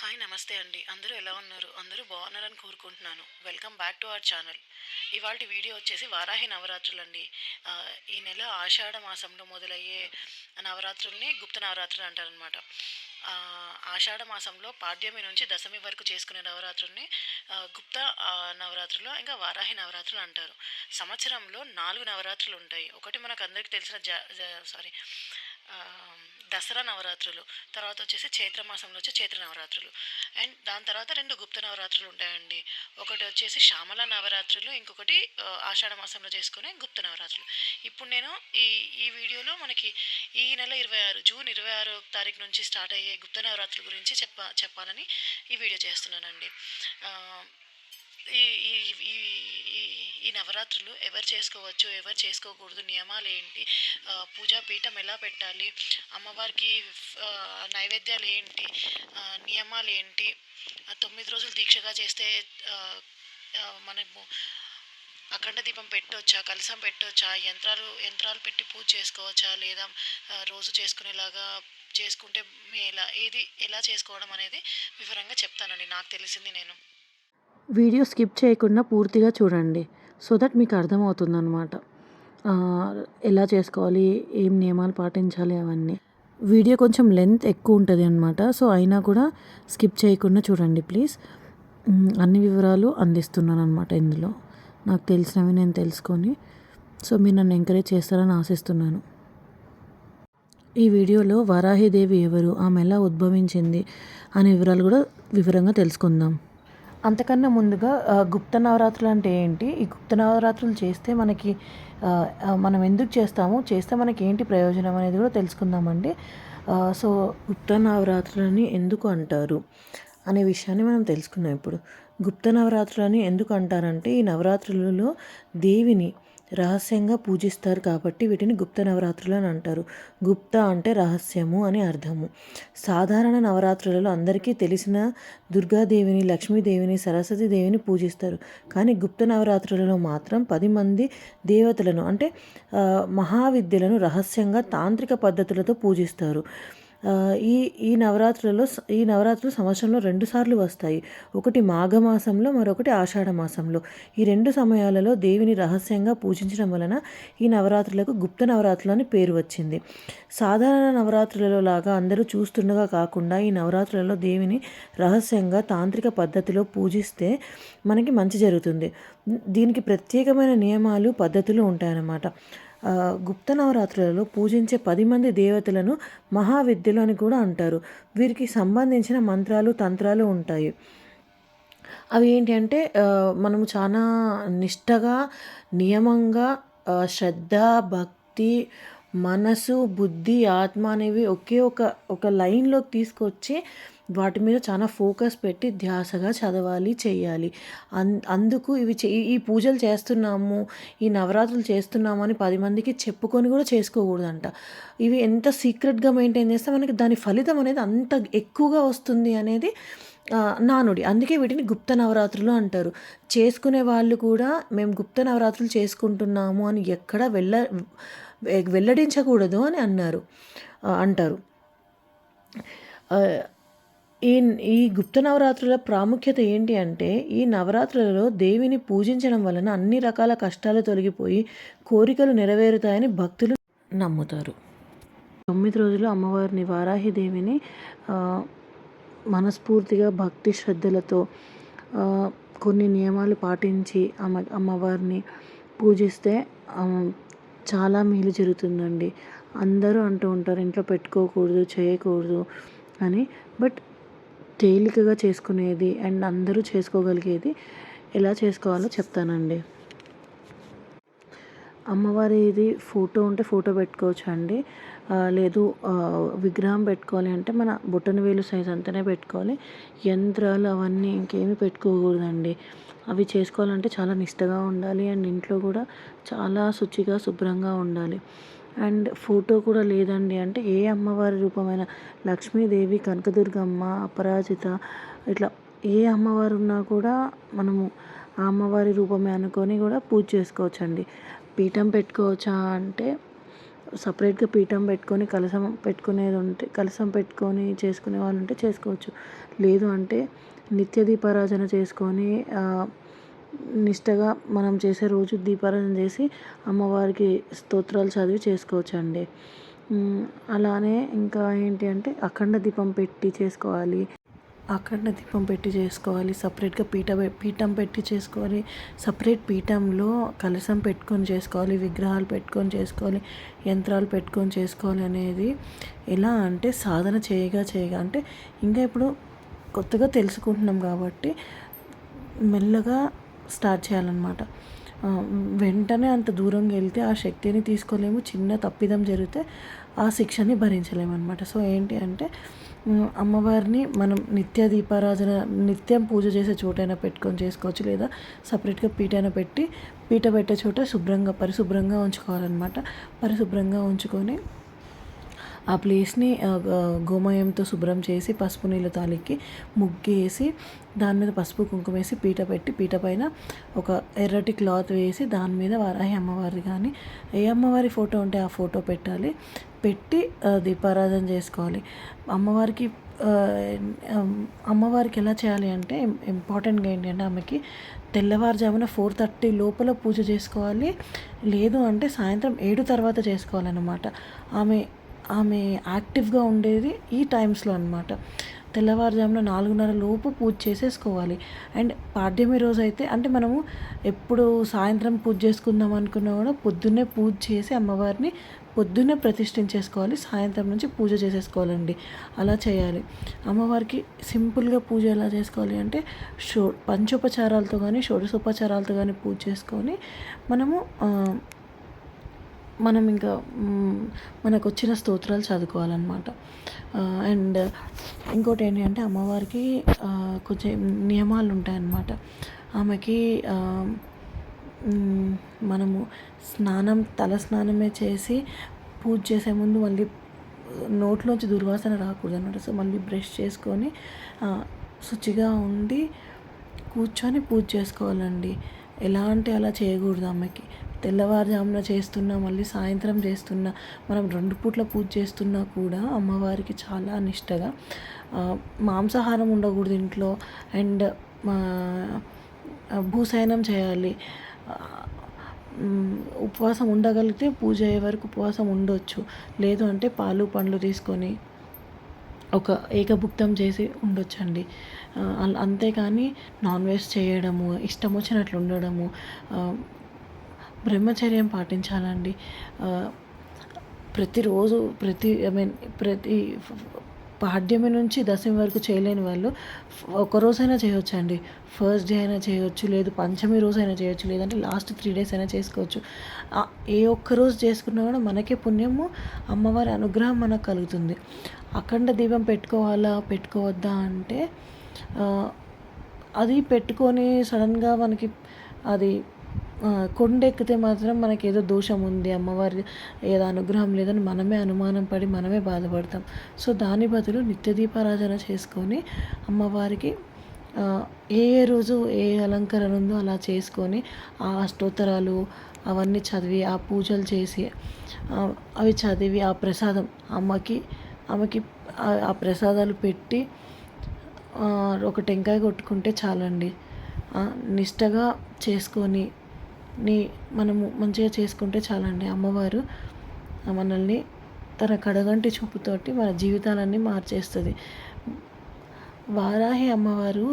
Hi నమస్తే అండి. అందరూ ఎలా ఉన్నారు? అందరూ బాగున్నారని కోరుకుంటున్నాను. Welcome back to our channel. ఇవాళ వీడియో వచ్చేసి వారాహి నవరాత్రులు అండి ఈ నెల ఆషాఢ మాసంలో మొదలయ్యే నవరాత్రుల్ని గుప్త నవరాత్రులు అంటారనమాట ఆషాఢ మాసంలో పాడ్యమి నుంచి దశమి వరకు చేసుకునే నవరాత్రుల్ని గుప్త నవరాత్రులు ఇంకా వారాహి నవరాత్రులు అంటారు. సంవత్సరంలో నాలుగు నవరాత్రులు ఉంటాయి. ఒకటి మనకు అందరికీ తెలిసిన జా సారీ దసరా నవరాత్రులు తర్వాత వచ్చేసి చైత్ర మాసంలో వచ్చి చైత్ర నవరాత్రులు. అండ్ దాని తర్వాత రెండు గుప్త నవరాత్రులు ఉంటాయండి. ఒకటి వచ్చేసి శ్యామల నవరాత్రులు ఇంకొకటి ఆషాఢ మాసంలో చేసుకునే గుప్త నవరాత్రులు. ఇప్పుడు నేను ఈ ఈ వీడియోలో మనకి ఈ నెల ఇరవై ఆరు జూన్ ఇరవై ఆరో తారీఖు నుంచి స్టార్ట్ అయ్యే గుప్త నవరాత్రుల గురించి చెప్ప చెప్పాలని ఈ వీడియో చేస్తున్నానండి. ఈ ఈ ఈ ఈ- ఈ నవరాత్రులు ఎవరు చేసుకోవచ్చు ఎవరు చేసుకోకూడదు నియమాలు ఏంటి పూజా పీఠం ఎలా పెట్టాలి? అమ్మవారికి నైవేద్యాలు ఏంటి? నియమాలు ఏంటి తొమ్మిది రోజులు దీక్షగా చేస్తే మనకు మనము అఖండ దీపం పెట్టొచ్చా? కలసం పెట్టొచ్చా? యంత్రాలు యంత్రాలు పెట్టి పూజ చేసుకోవచ్చా? లేదా రోజు చేసుకునేలాగా చేసుకుంటే ఎలా ఏది ఎలా చేసుకోవడం అనేది వివరంగా చెప్తానండి. నాకు తెలిసింది నేను. వీడియో స్కిప్ చేయకుండా పూర్తిగా చూడండి. సో దట్ మీకు అర్థమవుతుంది అనమాట ఎలా చేసుకోవాలి ఏం నియమాలు పాటించాలి అవన్నీ. వీడియో కొంచెం లెంత్ ఎక్కువ ఉంటుంది అనమాట సో అయినా కూడా స్కిప్ చేయకుండా చూడండి ప్లీజ్. అన్ని వివరాలు అందిస్తున్నాను అనమాట ఇందులో. నాకు తెలిసినవి నేను తెలుసుకొని. సో మీరు నన్ను ఎంకరేజ్ చేస్తారని ఆశిస్తున్నాను. ఈ వీడియోలో వరాహిదేవి ఎవరు ఆమె ఎలా ఉద్భవించింది అనే వివరాలు కూడా వివరంగా తెలుసుకుందాం. అంతకన్నా ముందుగా గుప్త నవరాత్రులు అంటే ఏంటి? ఈ గుప్త నవరాత్రులు చేస్తే మనకి మనం ఎందుకు చేస్తాము? చేస్తే మనకి ఏంటి ప్రయోజనం అనేది కూడా తెలుసుకుందామండి. సో గుప్త నవరాత్రులని ఎందుకు అంటారు? అనే విషయాన్ని మనం తెలుసుకుందాం ఇప్పుడు. గుప్త నవరాత్రులని ఎందుకు అంటారంటే ఈ నవరాత్రులలో దేవిని రహస్యంగా పూజిస్తారు కాబట్టి వీటిని గుప్త నవరాత్రులు అని అంటారు. గుప్త అంటే రహస్యము అని అర్థము. సాధారణ నవరాత్రులలో అందరికీ తెలిసిన దుర్గాదేవిని లక్ష్మీదేవిని సరస్వతి దేవిని పూజిస్తారు. కానీ గుప్త నవరాత్రులలో మాత్రం పది మంది దేవతలను అంటే మహావిద్యలను రహస్యంగా తాంత్రిక పద్ధతులతో పూజిస్తారు. ఈ ఈ నవరాత్రులలో ఈ నవరాత్రులు సంవత్సరంలో రెండు సార్లు వస్తాయి. ఒకటి మాఘమాసంలో మరొకటి ఆషాఢ మాసంలో ఈ రెండు సమయాలలో దేవిని రహస్యంగా పూజించడం వలన ఈ నవరాత్రులకు గుప్త నవరాత్రులు అని పేరు వచ్చింది. సాధారణ నవరాత్రులలో లాగా అందరూ చూస్తుండగా కాకుండా ఈ నవరాత్రులలో దేవిని రహస్యంగా తాంత్రిక పద్ధతిలో పూజిస్తే మనకి మంచి జరుగుతుంది. దీనికి ప్రత్యేకమైన నియమాలు పద్ధతులు ఉంటాయన్నమాట. గుప్త నవరాత్రులలో పూజించే పది మంది దేవతలను మహావిద్యలు అని కూడా అంటారు. వీరికి సంబంధించిన మంత్రాలు తంత్రాలు ఉంటాయి. అవి ఏంటి అంటే మనము చాలా నిష్టగా నియమంగా శ్రద్ధ భక్తి మనసు బుద్ధి ఆత్మ అనేవి ఒకే ఒక ఒక లైన్లోకి తీసుకొచ్చి వాటి మీద చాలా ఫోకస్ పెట్టి ధ్యాసగా చదవాలి చేయాలి. అన్ అందుకు ఇవి ఈ పూజలు చేస్తున్నాము ఈ నవరాత్రులు చేస్తున్నాము అని పది మందికి చెప్పుకొని కూడా చేసుకోకూడదంట. ఇవి ఎంత సీక్రెట్గా మెయింటైన్ చేస్తే మనకి దాని ఫలితం అనేది అంత ఎక్కువగా వస్తుంది అనేది నానుడి. అందుకే వీటిని గుప్త నవరాత్రులు అంటారు. చేసుకునే వాళ్ళు కూడా మేము గుప్త నవరాత్రులు చేసుకుంటున్నాము అని ఎక్కడ వెళ్ళ వెల్లడించకూడదు అని అన్నారు అంటారు. ఈ ఈ గుప్త నవరాత్రుల ప్రాముఖ్యత ఏంటి అంటే ఈ నవరాత్రులలో దేవిని పూజించడం వలన అన్ని రకాల కష్టాలు తొలగిపోయి కోరికలు నెరవేరుతాయని భక్తులు నమ్ముతారు. తొమ్మిది రోజులు అమ్మవారిని వారాహి దేవిని మనస్ఫూర్తిగా భక్తి శ్రద్ధలతో కొన్ని నియమాలు పాటించి అమ్మ అమ్మవారిని పూజిస్తే చాలా మేలు జరుగుతుందండి. అందరూ అంటూ ఉంటారు ఇంట్లో పెట్టుకోకూడదు చేయకూడదు అని. బట్ తేలికగా చేసుకునేది అండ్ అందరూ చేసుకోగలిగేది ఎలా చేసుకోవాలో చెప్తానండి. అమ్మవారిది ఫోటో ఉంటే ఫోటో పెట్టుకోవచ్చు అండి లేదు విగ్రహం పెట్టుకోవాలి అంటే మన బొట్టన వేలు సైజ్ అంతనే పెట్టుకోవాలి. యంత్రాలు అవన్నీ ఇంకేమీ పెట్టుకోకూడదండి. అవి చేసుకోవాలంటే చాలా నిష్టగా ఉండాలి అండ్ ఇంట్లో కూడా చాలా శుచిగా శుభ్రంగా ఉండాలి. అండ్ ఫోటో కూడా లేదండి. అంటే ఏ అమ్మవారి రూపమైన? లక్ష్మీదేవి కనకదుర్గమ్మ అపరాజిత ఇట్లా ఏ అమ్మవారు ఉన్నా కూడా మనము ఆ అమ్మవారి రూపమే అనుకొని కూడా పూజ చేసుకోవచ్చండి. పీఠం పెట్టుకోవచ్చా అంటే సపరేట్గా పీఠం పెట్టుకొని కలశం పెట్టుకునేది ఉంటే కలశం పెట్టుకొని చేసుకునే వాళ్ళు ఉంటే చేసుకోవచ్చు. లేదు అంటే నిత్య దీపారాధన చేసుకొని నిష్టగా మనం చేసే రోజు దీపారాధన చేసి అమ్మవారికి స్తోత్రాలు చదివి చేసుకోవచ్చు అండి అలానే ఇంకా ఏంటి అంటే అఖండ దీపం పెట్టి చేసుకోవాలి. అఖండ దీపం పెట్టి చేసుకోవాలి. సపరేట్గా పీఠ పీఠం పెట్టి చేసుకోవాలి. సపరేట్ పీఠంలో కలశం పెట్టుకొని చేసుకోవాలి. విగ్రహాలు పెట్టుకొని చేసుకోవాలి. యంత్రాలు పెట్టుకొని చేసుకోవాలి అనేది ఎలా అంటే సాధన చేయగా చేయగా అంటే ఇంకా ఇప్పుడు కొత్తగా తెలుసుకుంటున్నాం కాబట్టి మెల్లగా స్టార్ట్ చేయాలన్నమాట. వెంటనే అంత దూరంగా వెళ్తే ఆ శక్తిని తీసుకోలేము చిన్న తప్పిదం జరిగితే ఆ శిక్షని భరించలేము అనమాట సో ఏంటి అంటే అమ్మవారిని మనం నిత్య దీపారాధన నిత్యం పూజ చేసే చోటైనా పెట్టుకొని చేసుకోవచ్చు లేదా సపరేట్గా పీటైనా పెట్టి పీట పెట్టే చోట శుభ్రంగా పరిశుభ్రంగా ఉంచుకోవాలన్నమాట. పరిశుభ్రంగా ఉంచుకొని ఆ ప్లేస్ని గోమయంతో శుభ్రం చేసి పసుపు నీళ్ళు తాలికి ముగ్గేసి దాని మీద పసుపు కుంకుమ వేసి పీట పెట్టి పీట పైన ఒక ఎర్రటి క్లాత్ వేసి దాని మీద వారాహి అమ్మవారి కానీ ఏ అమ్మవారి ఫోటో ఉంటే ఆ ఫోటో పెట్టాలి. పెట్టి దీపారాధన చేసుకోవాలి. అమ్మవారికి అమ్మవారికి ఎలా చేయాలి అంటే ఇంపార్టెంట్గా ఏంటంటే ఆమెకి తెల్లవారుజామున ఫోర్ థర్టీ లోపల పూజ చేసుకోవాలి. లేదు అంటే సాయంత్రం ఏడు తర్వాత చేసుకోవాలన్నమాట. ఆమె ఆమె యాక్టివ్గా ఉండేది ఈ టైమ్స్లో అనమాట తెల్లవారుజామున నాలుగున్నర లోపు పూజ చేసేసుకోవాలి. అండ్ పాడ్యమి రోజు అయితే అంటే మనము ఎప్పుడు సాయంత్రం పూజ చేసుకుందాం అనుకున్నా కూడా పొద్దున్నే పూజ చేసి అమ్మవారిని పొద్దున్నే ప్రతిష్ఠించేసుకోవాలి. సాయంత్రం నుంచి పూజ చేసేసుకోవాలండి. అలా చేయాలి. అమ్మవారికి సింపుల్గా పూజ ఎలా చేసుకోవాలి అంటే షో పంచోపచారాలతో కానీ షోడశోపచారాలతో కానీ పూజ చేసుకొని మనము మనం ఇంకా మనకు వచ్చిన స్తోత్రాలు చదువుకోవాలన్నమాట. అండ్ ఇంకోటి ఏంటి అంటే అమ్మవారికి కొంచెం నియమాలు ఉంటాయన్నమాట. ఆమెకి మనము స్నానం తల స్నానమే చేసి పూజ చేసే ముందు మళ్ళీ నోట్లోంచి దుర్వాసన రాకూడదు అనమాట సో మళ్ళీ బ్రష్ చేసుకొని శుచిగా ఉండి కూర్చొని పూజ చేసుకోవాలండి. ఎలా అంటే అలా చేయకూడదు అమ్మకి తెల్లవారుజామున చేస్తున్నా మళ్ళీ సాయంత్రం చేస్తున్నా మనం రెండు పూట్ల పూజ చేస్తున్నా కూడా అమ్మవారికి చాలా నిష్టగా. మాంసాహారం ఉండకూడదు ఇంట్లో. అండ్ భూసయనం చేయాలి. ఉపవాసం ఉండగలిగితే పూజ అయ్యే వరకు ఉపవాసం ఉండొచ్చు. లేదు అంటే పాలు పండ్లు తీసుకొని ఒక ఏకభుక్తం చేసి ఉండొచ్చండి. అంతేకాని నాన్ వెజ్ చేయడము ఇష్టం వచ్చినట్లు ఉండడము బ్రహ్మచర్యం పాటించాలండి. ప్రతిరోజు ప్రతి ఐ మీన్ ప్రతి పాడ్యమి నుంచి దశమి వరకు చేయలేని వాళ్ళు ఒకరోజైనా చేయొచ్చు అండి ఫస్ట్ డే అయినా చేయొచ్చు లేదు పంచమి రోజు అయినా చేయొచ్చు లేదంటే లాస్ట్ త్రీ డేస్ అయినా చేసుకోవచ్చు. ఏ ఒక్క రోజు చేసుకున్నా కూడా మనకే పుణ్యము అమ్మవారి అనుగ్రహం మనకు కలుగుతుంది. అఖండ దీపం పెట్టుకోవాలా పెట్టుకోవద్దా అంటే అది పెట్టుకొని సడన్గా మనకి అది కొండ ఎక్కితే మాత్రం మనకి ఏదో దోషం ఉంది అమ్మవారి ఏదో అనుగ్రహం లేదని మనమే అనుమానం పడి మనమే బాధపడతాం. సో దాని బదులు నిత్య దీపారాధన చేసుకొని అమ్మవారికి ఏ ఏ రోజు ఏ అలంకరణ ఉందో అలా చేసుకొని ఆ అష్టోత్తరాలు అవన్నీ చదివి ఆ పూజలు చేసి అవి చదివి ఆ ప్రసాదం అమ్మకి ఆమెకి ఆ ప్రసాదాలు పెట్టి ఒక టెంకాయ కొట్టుకుంటే చాలండి. నిష్టగా చేసుకొని ని మనము మంచిగా చేసుకుంటే చాలండి. అమ్మవారు మనల్ని తన కడగంటి చూపుతోటి మన జీవితాలన్నీ మార్చేస్తుంది. వారాహి అమ్మవారు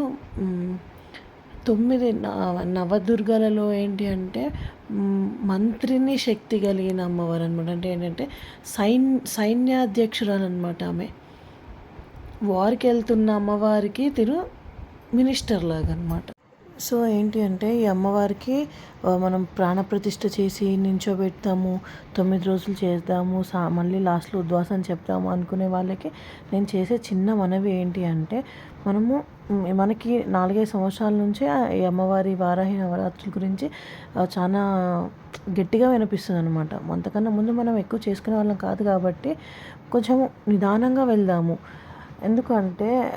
తొమ్మిది నవదుర్గలలో ఏంటి అంటే మంత్రిని శక్తి కలిగిన అమ్మవారు అనమాట అంటే ఏంటంటే సైన్ సైన్యాధ్యక్షురాలు అనమాట ఆమె. వారికి వెళ్తున్న అమ్మవారికి తిరు మినిస్టర్ లాగా అనమాట సో ఏంటి అంటే ఈ అమ్మవారికి మనం ప్రాణప్రతిష్ఠ చేసి నించోబెడతాము తొమ్మిది రోజులు చేద్దాము సా మళ్ళీ లాస్ట్లో ఉద్వాసం చెప్తాము అనుకునే వాళ్ళకి నేను చేసే చిన్న మనవి ఏంటి అంటే మనము మనకి నాలుగైదు సంవత్సరాల నుంచే ఈ అమ్మవారి వారాహి నవరాత్రుల గురించి చాలా గట్టిగా వినిపిస్తుంది అనమాట అంతకన్నా ముందు మనం ఎక్కువ చేసుకునే వాళ్ళం కాదు కాబట్టి కొంచెం నిదానంగా వెళ్దాము. ఎందుకంటే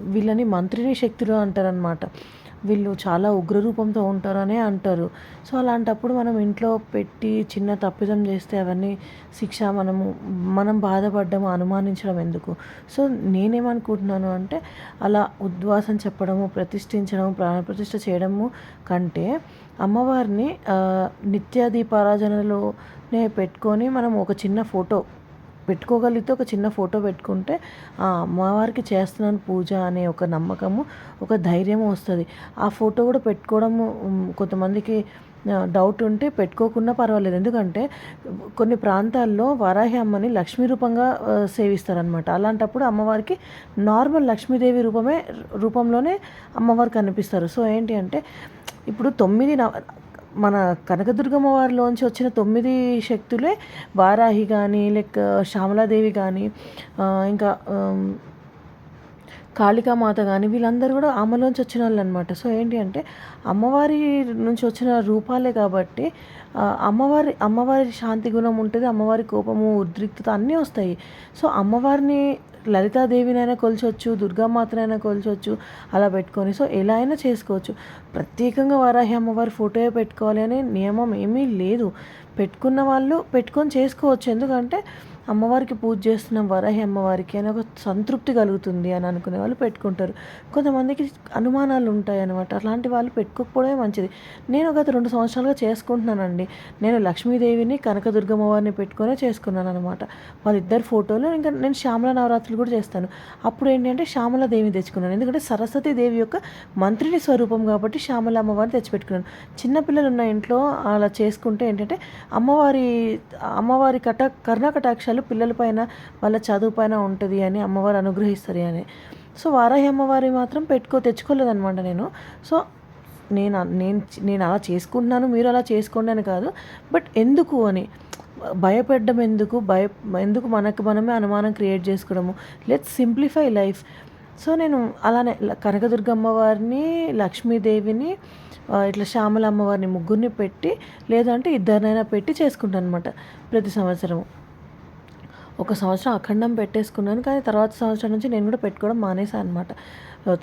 వీళ్ళని మంత్రిని శక్తులు అంటారనమాట వీళ్ళు చాలా ఉగ్రరూపంతో ఉంటారనే అంటారు. సో అలాంటప్పుడు మనం ఇంట్లో పెట్టి చిన్న తప్పిదం చేస్తే అవన్నీ శిక్ష మనము మనం బాధపడ్డము అనుమానించడం ఎందుకు? సో నేనేమనుకుంటున్నాను అంటే అలా ఉద్వాసం చెప్పడము ప్రతిష్ఠించడము ప్రాణప్రతిష్ఠ చేయడము కంటే అమ్మవారిని నిత్య దీపారాధనలోనే పెట్టుకొని మనం ఒక చిన్న ఫోటో పెట్టుకోగలిగితే ఒక చిన్న ఫోటో పెట్టుకుంటే ఆ అమ్మవారికి చేస్తున్నాను పూజ అనే ఒక నమ్మకము ఒక ధైర్యము వస్తుంది. ఆ ఫోటో కూడా పెట్టుకోవడము కొంతమందికి డౌట్ ఉంటే పెట్టుకోకున్నా పర్వాలేదు. ఎందుకంటే కొన్ని ప్రాంతాల్లో వారాహి అమ్మని లక్ష్మీ రూపంగా సేవిస్తారనమాట అలాంటప్పుడు అమ్మవారికి నార్మల్ లక్ష్మీదేవి రూపమే రూపంలోనే అమ్మవారు కనిపిస్తారు. సో ఏంటి అంటే ఇప్పుడు తొమ్మిది నవ మన కనకదుర్గమ్మ వారిలోంచి వచ్చిన తొమ్మిది శక్తులే వారాహి కానీ లైక్ శ్యామలాదేవి కానీ ఇంకా కాళికామాత కానీ వీళ్ళందరూ కూడా ఆమెలోంచి వచ్చిన వాళ్ళు అనమాట సో ఏంటి అంటే అమ్మవారి నుంచి వచ్చిన రూపాలే కాబట్టి అమ్మవారి అమ్మవారి శాంతి గుణం ఉంటుంది అమ్మవారి కోపము ఉద్రిక్తత అన్నీ వస్తాయి. సో అమ్మవారిని లలితాదేవినైనా కొలిచొచ్చు దుర్గామాతనైనా కొలిచొచ్చు అలా పెట్టుకొని. సో ఎలా అయినా చేసుకోవచ్చు. ప్రత్యేకంగా వారాహి అమ్మవారి ఫోటోయే పెట్టుకోవాలి అనే నియమం ఏమీ లేదు. పెట్టుకున్న వాళ్ళు పెట్టుకొని చేసుకోవచ్చు. ఎందుకంటే అమ్మవారికి పూజ చేస్తున్న వరహి అమ్మవారికి అని ఒక సంతృప్తి కలుగుతుంది అని అనుకునే వాళ్ళు పెట్టుకుంటారు. కొంతమందికి అనుమానాలు ఉంటాయి అనమాట అలాంటి వాళ్ళు పెట్టుకోకపోవడమే మంచిది. నేను గత రెండు సంవత్సరాలుగా చేసుకుంటున్నానండి. నేను లక్ష్మీదేవిని కనకదుర్గమ్మ వారిని పెట్టుకునే చేసుకున్నాను అనమాట వాళ్ళిద్దరు ఫోటోలు ఇంకా నేను శ్యామల నవరాత్రులు కూడా చేస్తాను. అప్పుడు ఏంటంటే శ్యామల దేవిని తెచ్చుకున్నాను. ఎందుకంటే సరస్వతి దేవి యొక్క మంత్రిని స్వరూపం కాబట్టి శ్యామల అమ్మవారిని తెచ్చిపెట్టుకున్నాను. చిన్నపిల్లలు ఉన్న ఇంట్లో అలా చేసుకుంటే ఏంటంటే అమ్మవారి అమ్మవారి కట కర్ణకటాక్షాలు పిల్లలపైన వాళ్ళ చదువు పైన ఉంటుంది అని అమ్మవారు అనుగ్రహిస్తారు అని. సో వారాహి అమ్మవారి మాత్రం పెట్టుకో తెచ్చుకోలేదన్నమాట నేను. సో నేను నేను నేను అలా చేసుకుంటున్నాను మీరు అలా చేసుకోండి అని కాదు. బట్ ఎందుకు అని? భయపెట్టడం ఎందుకు? భయ ఎందుకు మనకు మనమే అనుమానం క్రియేట్ చేసుకోవడము? Let's simplify life. సో నేను అలానే కనకదుర్గ అమ్మవారిని లక్ష్మీదేవిని ఇట్లా శ్యామల అమ్మవారిని ముగ్గురిని పెట్టి లేదంటే ఇద్దరినైనా పెట్టి చేసుకుంటాను అనమాట ప్రతి సంవత్సరం ఒక సంవత్సరం అఖండం పెట్టేసుకున్నాను కానీ తర్వాత సంవత్సరం నుంచి నేను కూడా పెట్టుకోవడం మానేసాను అనమాట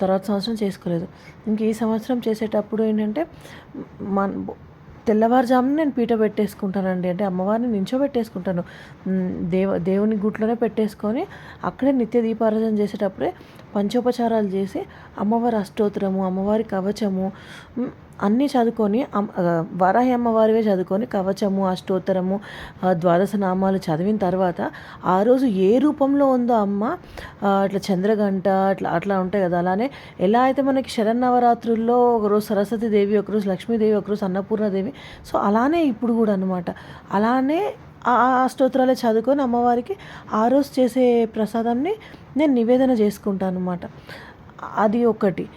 తర్వాత సంవత్సరం చేసుకోలేదు. ఇంక ఈ సంవత్సరం చేసేటప్పుడు ఏంటంటే మన తెల్లవారుజామున నేను పీట పెట్టేసుకుంటానండి. అంటే అమ్మవారిని నించోబెట్టేసుకుంటాను. దేవ దేవుని గుట్లోనే పెట్టేసుకొని అక్కడే నిత్య దీపారాధన చేసేటప్పుడే పంచోపచారాలు చేసి అమ్మవారి అష్టోత్తరము అమ్మవారి కవచము అన్నీ చదువుకొని వరాహి అమ్మవారివే చదువుకొని కవచము అష్టోత్తరము ద్వాదశ నామాలు చదివిన తర్వాత ఆ రోజు ఏ రూపంలో ఉందో అమ్మ అట్లా చంద్రగంట అట్లా అట్లా ఉంటాయి కదా అలానే ఎలా అయితే మనకి శరన్నవరాత్రుల్లో ఒకరోజు సరస్వతి దేవి ఒకరోజు లక్ష్మీదేవి ఒకరోజు అన్నపూర్ణదేవి సో అలానే ఇప్పుడు కూడా అనమాట అలానే ఆ ఆ స్తోత్రాలే చదువుకొని అమ్మవారికి ఆ రోజు చేసే ప్రసాదాన్ని నేను నివేదన చేసుకుంటాను అనమాట అది ఒకటి.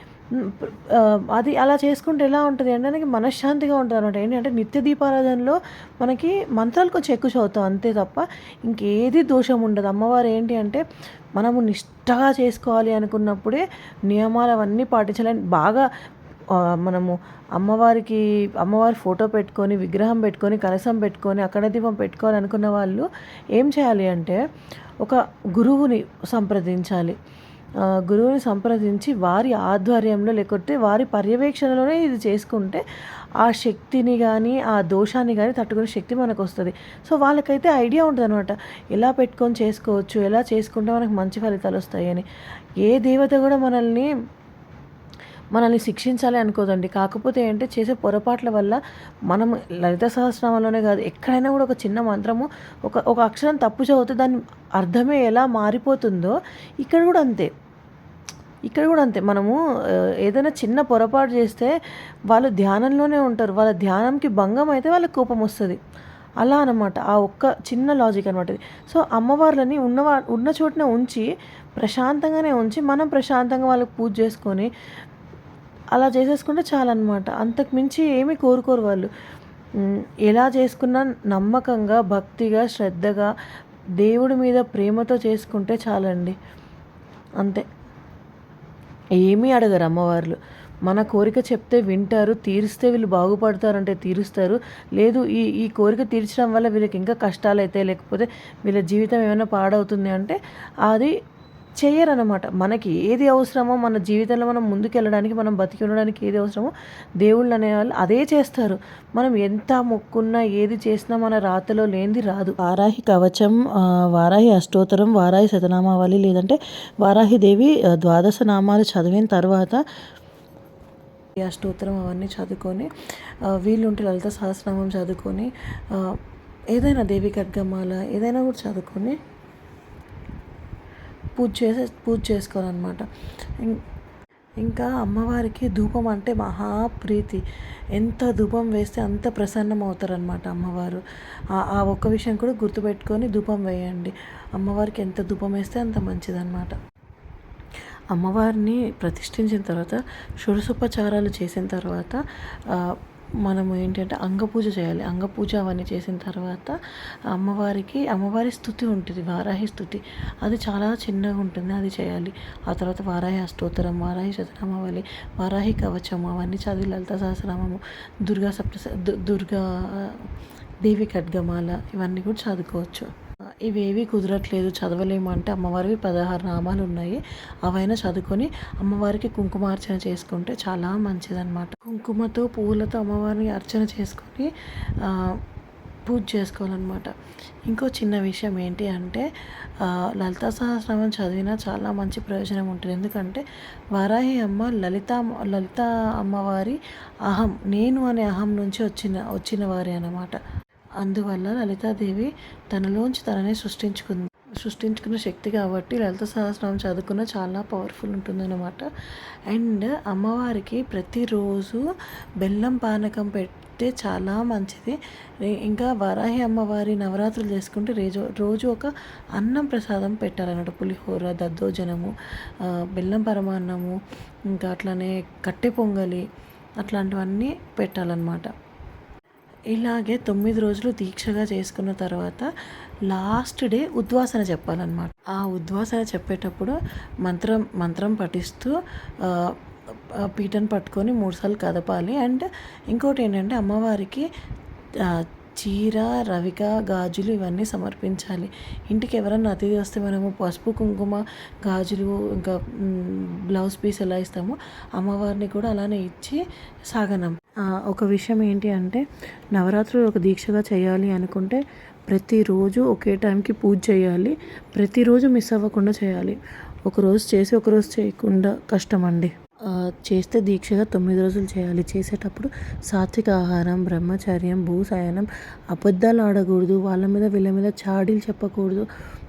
అది అలా చేసుకుంటే ఎలా ఉంటుంది అంటే మనకి మనశ్శాంతిగా ఉంటుంది అనమాట ఏంటంటే నిత్య దీపారాధనలో మనకి మంత్రాలు కొంచెం ఎక్కువ చదువుతాం అంతే తప్ప ఇంకేది దోషం ఉండదు. అమ్మవారు ఏంటి అంటే మనము నిష్టగా చేసుకోవాలి అనుకున్నప్పుడే నియమాలు అవన్నీ పాటించాలని బాగా మనము అమ్మవారికి అమ్మవారి ఫోటో పెట్టుకొని విగ్రహం పెట్టుకొని కలసం పెట్టుకొని అక్కడ దీపం పెట్టుకోవాలి అనుకున్న వాళ్ళు ఏం చేయాలి అంటే ఒక గురువుని సంప్రదించాలి. గురువుని సంప్రదించి వారి ఆధ్వర్యంలో లేకపోతే వారి పర్యవేక్షణలోనే ఇది చేసుకుంటే ఆ శక్తిని కానీ ఆ దోషాన్ని కానీ తట్టుకునే శక్తి మనకు వస్తుంది సో వాళ్ళకైతే ఐడియా ఉంటుంది అనమాట ఎలా పెట్టుకొని చేసుకోవచ్చు ఎలా చేసుకుంటే మనకు మంచి ఫలితాలు వస్తాయి అని ఏ దేవత కూడా మనల్ని మనల్ని శిక్షించాలి అనుకోదండి. కాకపోతే ఏంటంటే చేసే పొరపాట్ల వల్ల మనం లలిత సహస్రనామంలోనే కాదు ఎక్కడైనా కూడా ఒక చిన్న మంత్రము ఒక ఒక అక్షరం తప్పు చదివితే దాని అర్థమే ఎలా మారిపోతుందో ఇక్కడ కూడా అంతే. ఇక్కడ కూడా అంతే. మనము ఏదైనా చిన్న పొరపాటు చేస్తే వాళ్ళు ధ్యానంలోనే ఉంటారు. వాళ్ళ ధ్యానంకి భంగం అయితే వాళ్ళకి కోపం వస్తుంది. అలా అనమాట ఆ ఒక్క చిన్న లాజిక్ అనమాట ఇది. సో అమ్మవార్లని ఉన్నవా ఉన్న చోటనే ఉంచి ప్రశాంతంగానే ఉంచి మనం ప్రశాంతంగా వాళ్ళకి పూజ చేసుకొని అలా చేసేసుకుంటే చాలన్నమాట. అంతకు మించి ఏమీ కోరుకోరు వాళ్ళు. ఎలా చేసుకున్నా నమ్మకంగా భక్తిగా శ్రద్ధగా దేవుడి మీద ప్రేమతో చేసుకుంటే చాలండి. అంతే. ఏమీ అడగరు అమ్మవార్లు. మన కోరిక చెప్తే వింటారు తీరిస్తే వీళ్ళు బాగుపడతారంటే తీరుస్తారు. లేదు ఈ ఈ కోరిక తీర్చడం వల్ల వీళ్ళకి ఇంకా కష్టాలు అయితే లేకపోతే వీళ్ళ జీవితం ఏమైనా పాడవుతుంది అంటే అది చేయరనమాట మనకి ఏది అవసరమో మన జీవితంలో మనం ముందుకెళ్ళడానికి మనం బతికి ఉండడానికి ఏది అవసరమో దేవుళ్ళు అనేవాళ్ళు అదే చేస్తారు. మనం ఎంత మొక్కున్నా ఏది చేసినా మన రాతలో లేనిది రాదు. వారాహి కవచం వారాహి అష్టోత్తరం వారాహి శతనామావళి లేదంటే వారాహి దేవి ద్వాదశ నామాలు చదివిన తర్వాత ఈ అష్టోత్తరం అవన్నీ చదువుకొని వీళ్ళుంటే లలిత సహస్రనామం చదువుకొని ఏదైనా దేవి ఖడ్గమాల ఏదైనా కూడా చదువుకొని పూజ చేసే పూజ చేసుకోవాలన్నమాట ఇం- ఇంకా అమ్మవారికి ధూపం అంటే మహాప్రీతి ఎంత ధూపం వేస్తే అంత ప్రసన్నం అవుతారనమాట అమ్మవారు. ఆ- ఆ ఒక్క విషయం కూడా గుర్తుపెట్టుకొని ధూపం వేయండి. అమ్మవారికి ఎంత ధూపం వేస్తే అంత మంచిదన్నమాట. అమ్మవారిని ప్రతిష్ఠించిన తర్వాత షోడశోపచారాలు చేసిన తర్వాత మనము ఏంటంటే అంగపూజ చేయాలి. అంగపూజ అవన్నీ చేసిన తర్వాత అమ్మవారికి అమ్మవారి స్థుతి ఉంటుంది. వారాహి స్థుతి. అది చాలా చిన్నగా ఉంటుంది. అది చేయాలి. ఆ తర్వాత వారాహి అష్టోత్తరం వారాహి శతనామావళి వారాహి కవచం అవన్నీ చదివి లలిత సహస్రనామము దుర్గా సప్త దు- దుర్గా దేవి ఖడ్గమాల ఇవన్నీ కూడా చదువుకోవచ్చు. ఇవేవి కుదరట్లేదు. చదవలేము అంటే అమ్మవారివి పదహారు నామాలు ఉన్నాయి అవైనా చదువుకొని అమ్మవారికి కుంకుమార్చన చేసుకుంటే చాలా మంచిదన్నమాట. కుంకుమతో పువ్వులతో అమ్మవారిని అర్చన చేసుకొని పూజ చేసుకోవాలన్నమాట. ఇంకో చిన్న విషయం ఏంటి అంటే లలితా సహస్రనామం చదివినా చాలా మంచి ప్రయోజనం ఉంటుంది. ఎందుకంటే వారాహి అమ్మ లలిత లలిత అమ్మవారి అహం నేను అనే అహం నుంచి వచ్చిన వచ్చిన వారి అన్నమాట. అందువల్ల లలితాదేవి తనలోంచి తననే సృష్టించుకుంది. సృష్టించుకున్న శక్తి కాబట్టి లలిత సహస్రనామం చదువుకున్న చాలా పవర్ఫుల్ ఉంటుందన్నమాట. అండ్ అమ్మవారికి ప్రతిరోజు బెల్లం పానకం పెడితే చాలా మంచిది. ఇంకా వరాహి అమ్మవారి నవరాత్రులు చేసుకుంటే రోజు రోజు ఒక అన్నం ప్రసాదం పెట్టాలన్నమాట. పులిహోర దద్దోజనము బెల్లం పరమాన్నము ఇంకా అట్లానే కట్టె పొంగలి అట్లాంటివన్నీ పెట్టాలన్నమాట. ఇలాగే తొమ్మిది రోజులు దీక్షగా చేసుకున్న తర్వాత లాస్ట్ డే ఉద్వాసన చెప్పాలన్నమాట. ఆ ఉద్వాసన చెప్పేటప్పుడు మంత్రం మంత్రం పఠిస్తూ పీటను పట్టుకొని మూడుసార్లు కదపాలి. అండ్ ఇంకోటి ఏంటంటే అమ్మవారికి చీర రవిక గాజులు ఇవన్నీ సమర్పించాలి. ఇంటికి ఎవరన్నా అతిథి వస్తే మనము పసుపు కుంకుమ గాజులు ఇంకా బ్లౌజ్ పీస్ ఎలా ఇస్తామో అమ్మవారిని కూడా అలానే ఇచ్చి సాగనం. ఒక విషయం ఏంటి అంటే నవరాత్రులు ఒక దీక్షగా చేయాలి అనుకుంటే ప్రతిరోజు ఒకే టైంకి పూజ చేయాలి ప్రతిరోజు మిస్ అవ్వకుండా చేయాలి. ఒకరోజు చేసి ఒకరోజు చేయకుండా కష్టం అండి చేస్తే దీక్షగా తొమ్మిది రోజులు చేయాలి. చేసేటప్పుడు సాత్విక ఆహారం బ్రహ్మచర్యం భూసాయనం అబద్ధాలు ఆడకూడదు వాళ్ళ మీద వీళ్ళ మీద చాడీలు చెప్పకూడదు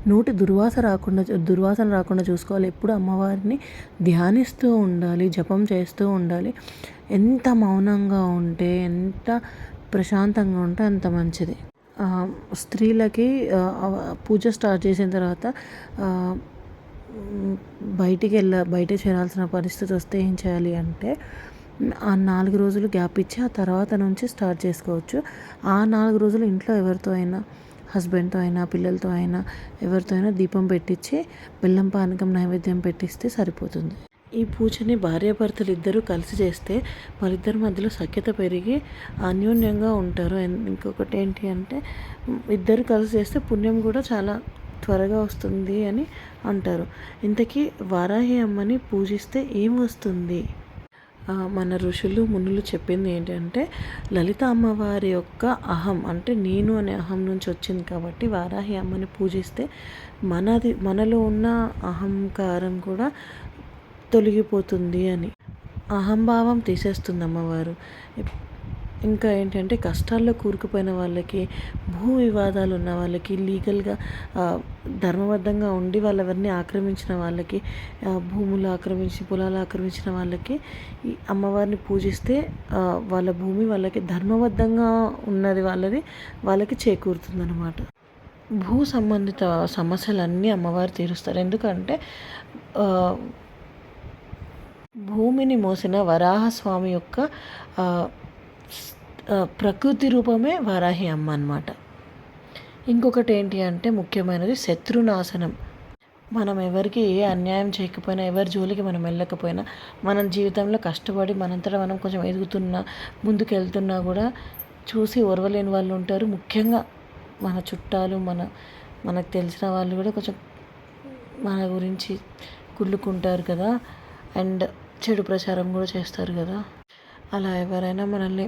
నోటి దుర్వాస రాకుండా దుర్వాసన రాకుండా చూసుకోవాలి. ఎప్పుడు అమ్మవారిని ధ్యానిస్తూ ఉండాలి జపం చేస్తూ ఉండాలి. ఎంత మౌనంగా ఉంటే ఎంత ప్రశాంతంగా ఉంటే అంత మంచిది. స్త్రీలకి పూజ స్టార్ట్ చేసిన తర్వాత బయటికి వెళ్ళ బయట చేరాల్సిన పరిస్థితి వస్తే ఏం చేయాలి అంటే ఆ నాలుగు రోజులు గ్యాప్ ఇచ్చి ఆ తర్వాత నుంచి స్టార్ట్ చేసుకోవచ్చు. ఆ నాలుగు రోజులు ఇంట్లో ఎవరితో అయినా హస్బెండ్తో అయినా పిల్లలతో అయినా ఎవరితో అయినా దీపం పెట్టించి బెల్లం పానకం నైవేద్యం పెట్టిస్తే సరిపోతుంది. ఈ పూజని భార్యాభర్తలు ఇద్దరూ కలిసి చేస్తే వాళ్ళిద్దరి మధ్యలో సఖ్యత పెరిగి అన్యోన్యంగా ఉంటారు. ఇంకొకటి ఏంటి అంటే ఇద్దరు కలిసి చేస్తే పుణ్యం కూడా చాలా త్వరగా వస్తుంది అని అంటారు. ఇంతకీ వారాహి అమ్మని పూజిస్తే ఏం వస్తుంది? మన ఋషులు మునులు చెప్పింది ఏంటంటే లలిత అమ్మవారి యొక్క అహం అంటే నేను అనే అహం నుంచి వచ్చింది కాబట్టి వారాహి అమ్మని పూజిస్తే మనది మనలో ఉన్న అహంకారం కూడా తొలగిపోతుంది అని. అహంభావం తీసేస్తుంది అమ్మవారు. ఇంకా ఏంటంటే కష్టాల్లో కూరుకుపోయిన వాళ్ళకి భూ వివాదాలు ఉన్న వాళ్ళకి లీగల్గా ధర్మబద్ధంగా ఉండి వాళ్ళెవరిని ఆక్రమించిన వాళ్ళకి భూములు ఆక్రమించి పొలాలు ఆక్రమించిన వాళ్ళకి ఈ అమ్మవారిని పూజిస్తే వాళ్ళ భూమి వాళ్ళకి ధర్మబద్ధంగా ఉన్నది వాళ్ళది వాళ్ళకి చేకూరుతుందన్నమాట. భూ సంబంధిత సమస్యలన్నీ అమ్మవారు తీరుస్తారు. ఎందుకంటే భూమిని మోసిన వరాహస్వామి యొక్క ప్రకృతి రూపమే వారాహి అమ్మ అన్నమాట. ఇంకొకటి ఏంటి అంటే ముఖ్యమైనది శత్రునాశనం. మనం ఎవరికి ఏ అన్యాయం చేయకపోయినా ఎవరి జోలికి మనం వెళ్ళకపోయినా మనం జీవితంలో కష్టపడి మనంతటా మనం కొంచెం ఎదుగుతున్నా ముందుకు వెళ్తున్నా కూడా చూసి ఓర్వలేని వాళ్ళు ఉంటారు. ముఖ్యంగా మన చుట్టాలు మన మనకు తెలిసిన వాళ్ళు కూడా కొంచెం మన గురించి కుళ్ళుకుంటారు కదా. అండ్ చెడు ప్రచారం కూడా చేస్తారు కదా. అలా ఎవరైనా మనల్ని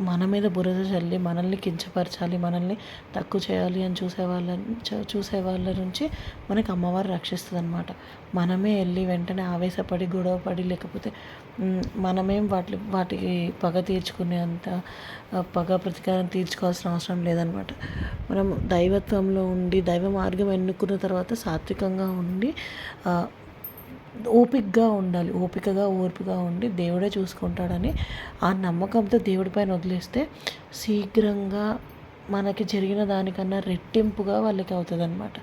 మన మీద బురద చల్లి మనల్ని కించపరచాలి మనల్ని తక్కువ చేయాలి అని చూసే వాళ్ళ చూసే వాళ్ళ నుంచి మనకి అమ్మవారు రక్షిస్తుంది అనమాట మనమే వెళ్ళి వెంటనే ఆవేశపడి గొడవపడి లేకపోతే మనమేం వాటి వాటికి పగ తీర్చుకునే అంత పగ ప్రతీకారం తీర్చుకోవాల్సిన అవసరం లేదనమాట మనం దైవత్వంలో ఉండి దైవ మార్గం ఎన్నుకున్న తర్వాత సాత్వికంగా ఉండి ఓపికగా ఉండాలి. ఓపికగా ఓర్పుగా ఉండి దేవుడే చూసుకుంటాడని ఆ నమ్మకంతో దేవుడిపైన వదిలేస్తే శీఘ్రంగా మనకి జరిగిన దానికన్నా రెట్టింపుగా వాళ్ళకి అవుతుంది అనమాట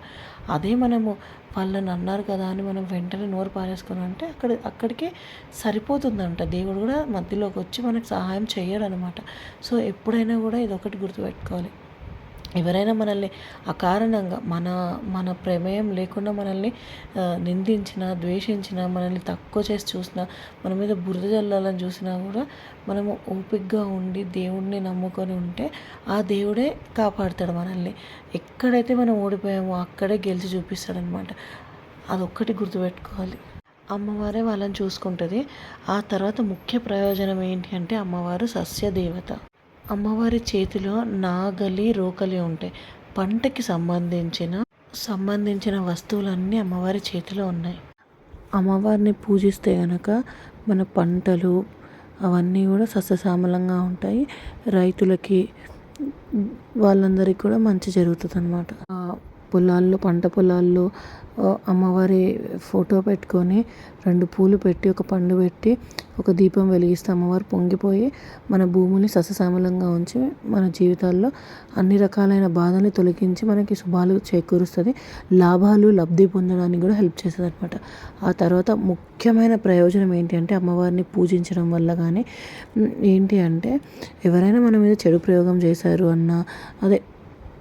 అదే మనము వాళ్ళని అన్నారు కదా అని మనం వెంటనే నోరు పారేసుకుని అంటే అక్కడ అక్కడికే సరిపోతుందంట. దేవుడు కూడా మధ్యలోకి వచ్చి మనకు సహాయం చేయడనమాట సో ఎప్పుడైనా కూడా ఇది ఒకటి గుర్తుపెట్టుకోవాలి. ఎవరైనా మనల్ని అకారణంగా మన మన ప్రమేయం లేకుండా మనల్ని నిందించిన ద్వేషించిన మనల్ని తక్కువ చేసి చూసినా మన మీద బురద జల్లాలని చూసినా కూడా మనము ఓపికగా ఉండి దేవుడిని నమ్ముకొని ఉంటే ఆ దేవుడే కాపాడుతాడు మనల్ని. ఎక్కడైతే మనం ఓడిపోయామో అక్కడే గెలిచి చూపిస్తాడనమాట. అదొక్కటి గుర్తుపెట్టుకోవాలి. అమ్మవారే వాళ్ళని చూసుకుంటుంది. ఆ తర్వాత ముఖ్య ప్రయోజనం ఏంటి అంటే అమ్మవారు సస్యదేవత. అమ్మవారి చేతిలో నాగలి రోకలి ఉంటాయి. పంటకి సంబంధించిన సంబంధించిన వస్తువులన్నీ అమ్మవారి చేతిలో ఉన్నాయి. అమ్మవారిని పూజిస్తే గనక మన పంటలు అవన్నీ కూడా సస్యశ్యామలంగా ఉంటాయి. రైతులకి వాళ్ళందరికీ కూడా మంచి జరుగుతుంది అనమాట పొలాల్లో పంట పొలాల్లో అమ్మవారి ఫోటో పెట్టుకొని రెండు పూలు పెట్టి ఒక పండు పెట్టి ఒక దీపం వెలిగిస్తే అమ్మవారు పొంగిపోయి మన భూమిని సస్యశ్యామలంగా ఉంచి మన జీవితాల్లో అన్ని రకాలైన బాధల్ని తొలగించి మనకి శుభాలు చేకూరుస్తుంది. లాభాలు లబ్ధి పొందడానికి కూడా హెల్ప్ చేస్తుంది అనమాట ఆ తర్వాత ముఖ్యమైన ప్రయోజనం ఏంటి అంటే అమ్మవారిని పూజించడం వల్ల కానీ ఏంటి అంటే ఎవరైనా మన మీద చెడు ప్రయోగం చేశారు అన్న అదే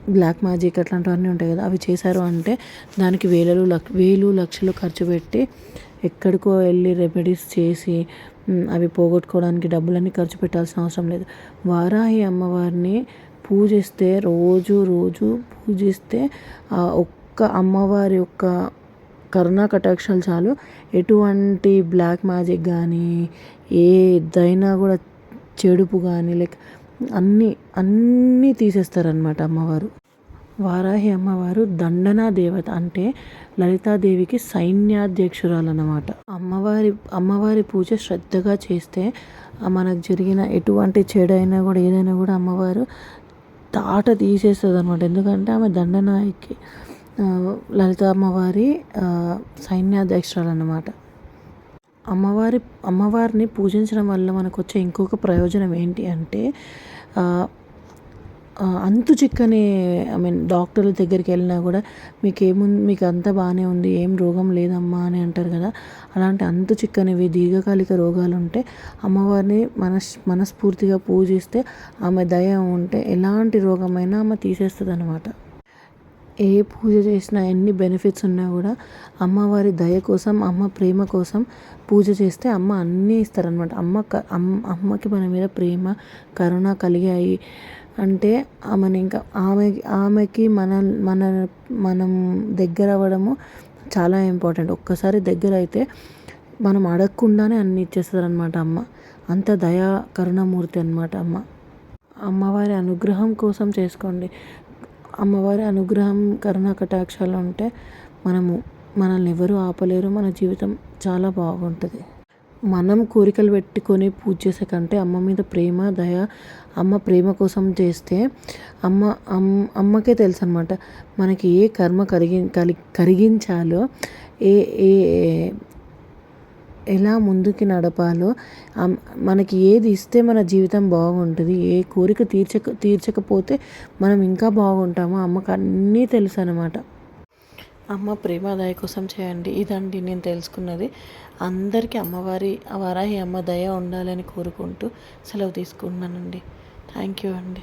బ్లాక్ మ్యాజిక్ అట్లాంటివన్నీ ఉంటాయి కదా అవి చేశారు అంటే దానికి వేలలు లక్ వేలు లక్షలు ఖర్చు పెట్టి ఎక్కడికో వెళ్ళి రెమెడీస్ చేసి అవి పోగొట్టుకోవడానికి డబ్బులన్నీ ఖర్చు పెట్టాల్సిన అవసరం లేదు. వారాహి అమ్మవారిని పూజిస్తే రోజు రోజు పూజిస్తే ఆ ఒక్క అమ్మవారి యొక్క కరుణా కటాక్షాలు చాలు. ఎటువంటి బ్లాక్ మ్యాజిక్ కానీ ఏదైనా కూడా చెడుపు కానీ లైక్ అన్నీ అన్నీ తీసేస్తారనమాట అమ్మవారు. వారాహి అమ్మవారు దండనా దేవత అంటే లలితాదేవికి సైన్యాధ్యక్షురాలు అన్నమాట అమ్మవారి అమ్మవారి పూజ శ్రద్ధగా చేస్తే మనకు జరిగిన ఎటువంటి చెడైనా కూడా ఏదైనా కూడా అమ్మవారు తాట తీసేస్తుంది అనమాట ఎందుకంటే ఆమె దండనాయకి లలిత అమ్మవారి సైన్యాధ్యక్షురాలు అన్నమాట అమ్మవారి అమ్మవారిని పూజించడం వల్ల మనకు వచ్చే ఇంకొక ప్రయోజనం ఏంటి అంటే అంతు చిక్కని ఐ మీన్ డాక్టర్ల దగ్గరికి వెళ్ళినా కూడా మీకు ఏముంది మీకు అంతా బాగానే ఉంది ఏం రోగం లేదమ్మా అని అంటారు కదా. అలాంటి అంతు చిక్కనివి దీర్ఘకాలిక రోగాలు ఉంటే అమ్మవారిని మనస్ మనస్ఫూర్తిగా పూజిస్తే ఆమె దయ ఉంటే ఎలాంటి రోగమైనా ఆమె తీసేస్తుంది అనమాట ఏ పూజ చేసినా ఎన్ని బెనిఫిట్స్ ఉన్నా కూడా అమ్మవారి దయ కోసం అమ్మ ప్రేమ కోసం పూజ చేస్తే అమ్మ అన్నీ ఇస్తారనమాట అమ్మ క- అమ్మ అమ్మకి మన మీద ప్రేమ కరుణ కలిగాయి అంటే ఆమెను ఇంకా ఆమె ఆమెకి మన మన మనం దగ్గర అవ్వడము చాలా ఇంపార్టెంట్ ఒక్కసారి దగ్గర అయితే మనం అడగకుండానే అన్ని ఇచ్చేస్తారనమాట అమ్మ. అంత దయా కరుణమూర్తి అనమాట అమ్మ. అమ్మవారి అనుగ్రహం కోసం చేసుకోండి. అమ్మవారి అనుగ్రహం కరుణా కటాక్షాలు ఉంటే మనము మనల్ని ఎవరు ఆపలేరు. మన జీవితం చాలా బాగుంటుంది. మనం కోరికలు పెట్టుకొని పూజ చేసే కంటే అమ్మ మీద ప్రేమ దయ అమ్మ ప్రేమ కోసం చేస్తే అమ్మ అమ్మ అమ్మకే తెలుసు అనమాట మనకి ఏ కర్మ కరిగి కలి కరిగించాలో ఏ ఏ ఎలా ముందుకు నడపాలో అమ్- మనకి ఏది ఇస్తే మన జీవితం బాగుంటుంది ఏ కోరిక తీర్చక తీర్చకపోతే మనం ఇంకా బాగుంటామో అమ్మకు అన్నీ తెలుసు అనమాట అమ్మ ప్రేమ దయ కోసం చేయండి. ఇదండి నేను తెలుసుకున్నది. అందరికీ అమ్మవారి ఆ వారాహి అమ్మ దయ ఉండాలని కోరుకుంటూ సెలవు తీసుకుంటున్నానండి. థ్యాంక్ యూ అండి.